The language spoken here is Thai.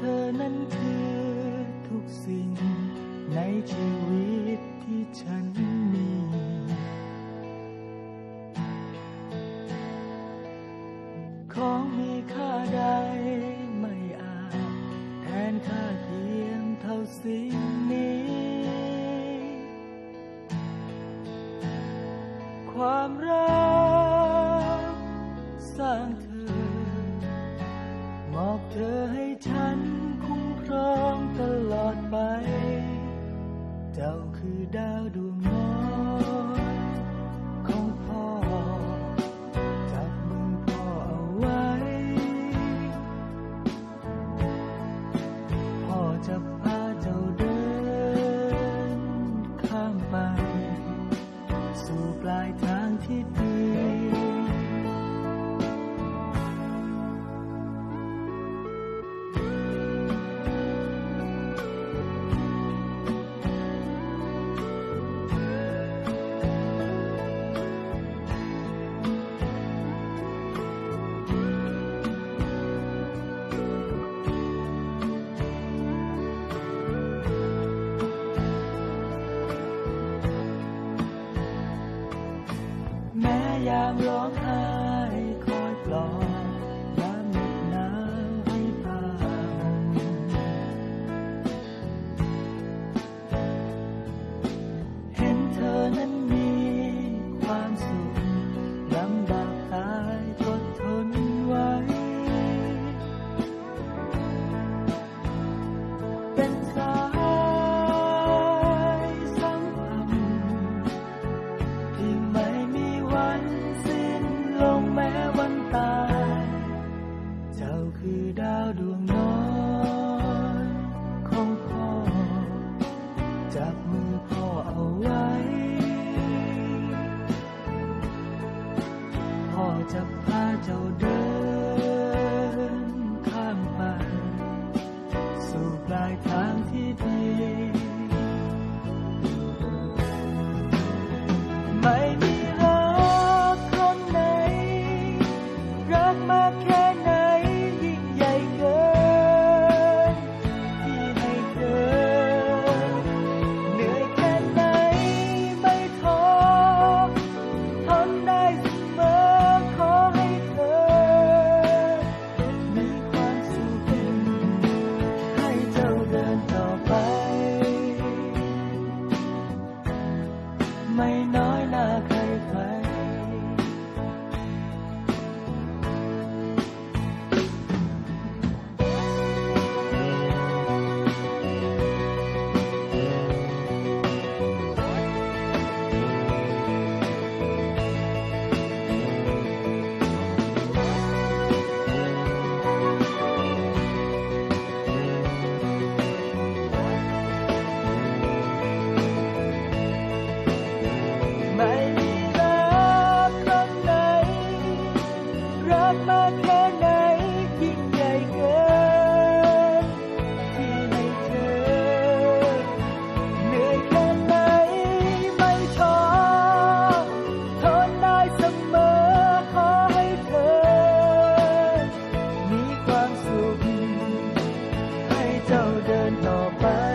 ธอนั้นคือทุกสิ่งในชีวิตที่ฉันมี ของมีค่าใดไม่อาจแทนค่าเทียมเท่าสิ่งนี้ ความรัก อบเธอให้ฉันคุ้มครองตลอดไป เจ้าคือดาวดวงน้อยของพ่อ จับมือพ่อเอาไว้ พ่อจะพาเจ้าเดินข้ามไป สู่ปลายทางที่ดี ยามร้องไห้คอยปลอบยามเหน็บหนาวให้ผ้าห่มเห็นเธอนั้นมีความสุขลำบากตายก็ทนไว้ เป็นสา คือดาวดวงน้อยของพ่อ จับมือพ่อเอาไว้ พ่อจะพาเจ้าเดินข้ามไป สู่ปลายทางที่ดีไม่มีรักคนไหน รักมากแค่ ไม่ เดินต่อไป